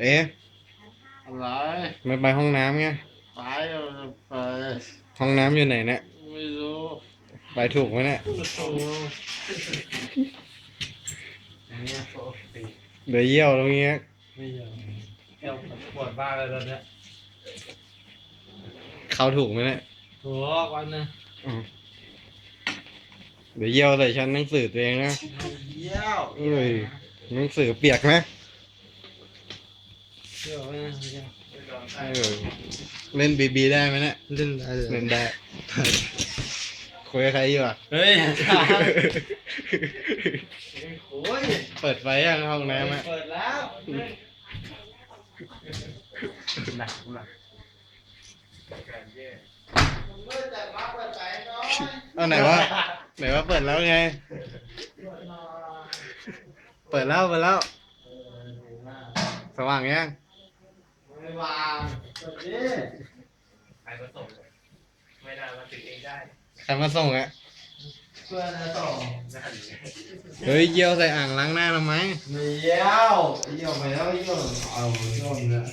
เอ๊ะอะไรไม่ไปห้องน้ำไงไปเอาไปห้องน้ำอยู่ไหนเนี่ยไม่รู้ไปถูกไหมเนี่ยโอ้อันนี้ปกติเดี๋ยวเยี่ยวตรงนี้ไม่ยอมเอวปวดบ้าเลยตอนเนี้ยเข้าถูกไหมเนี่ยถูกวันนะอืมเดี๋ยวเยี่ยวใส่ชั้นหนังสือตัวเองนะเยี่ยวเอ้ยหนังสือเปียกไหมเยี่ยวไปนะ เยี่ยวเออเล่นบีบีได้ไหมเนี่ยเล่นได้เลยเล่นได้คุยกับใครอยู่อะเฮ้ยโอ้ยเปิดไฟยังห้องน้ำอะเปิดแล้วหนักหนักเอาไหนว่าไหนว่าเปิดแล้วไง เปิดแล้วเปิดแล้ว สว่างยังไม่ วางแบบนี้ใครมาส่งไม่ได้มาติดเองได้ใครมาส่งอะเพื่อนจะส่งนั่นเฮ้ยเยี่ยวใส่อ่างล้างหน้าทำไมไม่เยี่ยวเยี่ยวไปแล้วเยี่ยวเอาเยี่ยวเนี่ย